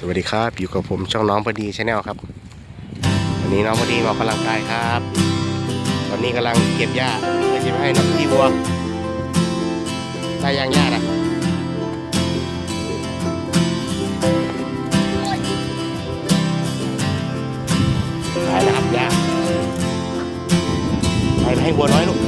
สวัสดีครับอยู่กับผมช่องน้องพอดีชาแนลครับวันนี้น้องพอดีมาออกกำลังกายครับ ตอนนี้กำลังเก็บหญ้าเพื่อจะไปให้น้องพี่วัวได้ยางหญ้านะไปนะครับหญ้าไปให้วัวน้อยลูก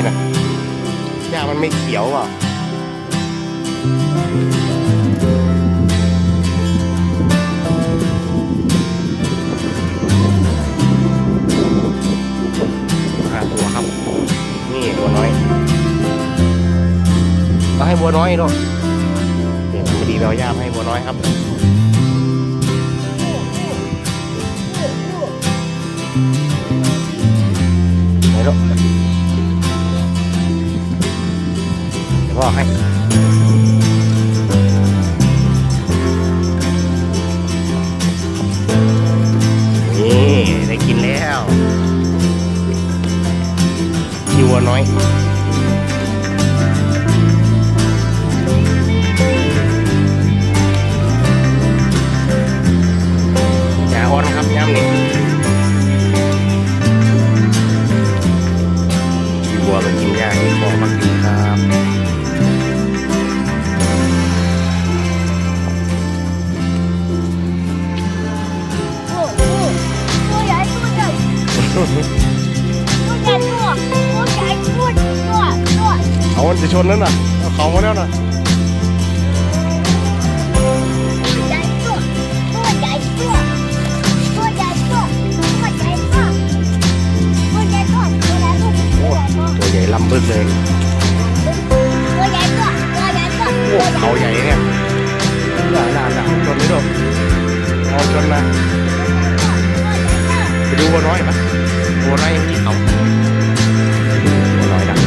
กไม่กินอะหญ้ามันไม่เขียวอะห้าตัวครับ นี่บัวน้อยต้องให้บัวน้อยลูกเดี๋ยวพอดีเราย่ามให้บัวน้อยครับไหนลูกเดี๋ยว พ่อให้นี่ได้กินแล้วคิวัวน้อย ตัวใหญ่ตัวตัวใหญ่ตัวตัวตัวเอามันจะชนนั่นน่ะเอาเขามาแล้วน่ะใหญ่ตัวตัวใหญ่ตัวตัวใหญ่ตัวตัวใหญ่ตัวตัวใหญ่ตัวตัวใหญ่ตัวโอ้ตัวใหญ่ลำบึกเลยตัวใหญ่ตัวตัวใหญ่ตัวโอ้เขาใหญ่เนี่ยหนาหนาหนาชนไม่โดนเอาชนนะไปดูวัวน้อยปะ วัวน้อยยังมีเขาวัวน้อยดัง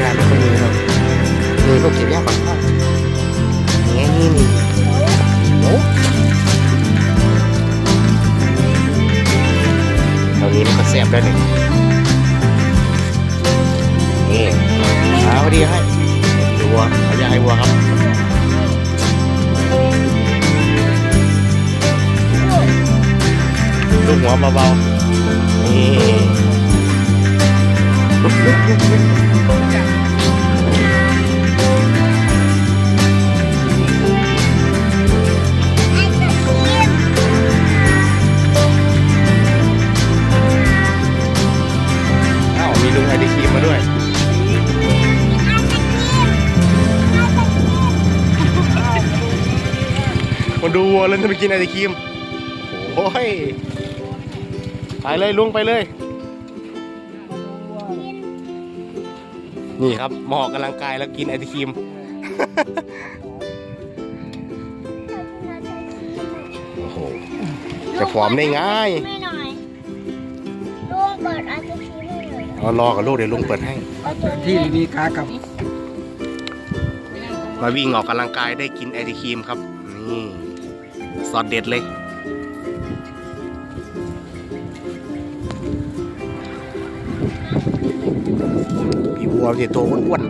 งานไม่ค่อยมีหรอกมีพวกเก็บยากกว่านี่นี่นี่โอ้ตอนนี้มันก็แสบได้หนึ่งนี่เอาพอดีให้ดูวัวเอายาให้วัวครับ หัวเบาๆนี่อ้าวมีลุงไอเดครีมมาด้วย มาดูวัวแล้วจะไปกินไอศครีมโอ้ย ไปเลยลุงไปเลย นี่ครับมาออกกำลังกายแล้วกินไอศครีม โอ้โห จะผอมได้ไงไม่หน่อยลุงเปิดไอศครีมให้หน่อยเอารอกับลูกเดี๋ยวลุงเปิดให้เอาตัวที่นี้มีขากับ มาวิ่งออกกำลังกายได้กินไอศครีมครับ นี่ สอดเด็ดเลย พี่วัวเนี่ยตัวอ้วน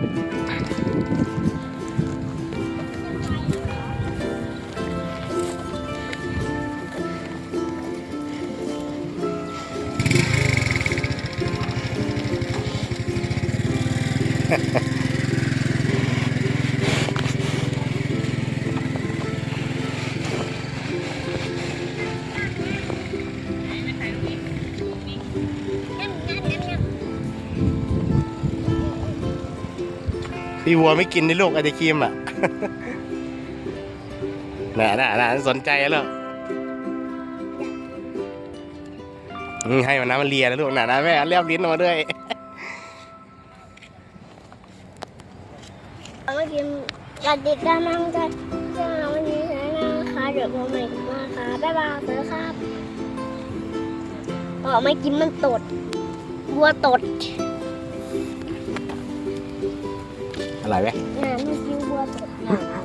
ๆ พี่วัวไม่กินในลูกไอศครีมอะ น่ะน่ะน่ะสนใจแล้วอืมให้มันน้ำมันเลียนะลูกน่ะนะแม่เลียบลิ้นออกมาด้วยเมื่อกี้กติดตามน้องกันเจ้าวันนี้ใช้นะคะเดี๋ยวผมใหม่มาค่ะบ๊ายบายเลยครับอ๋อไม่กินมันตดวัวตด 来呗 nó chưa.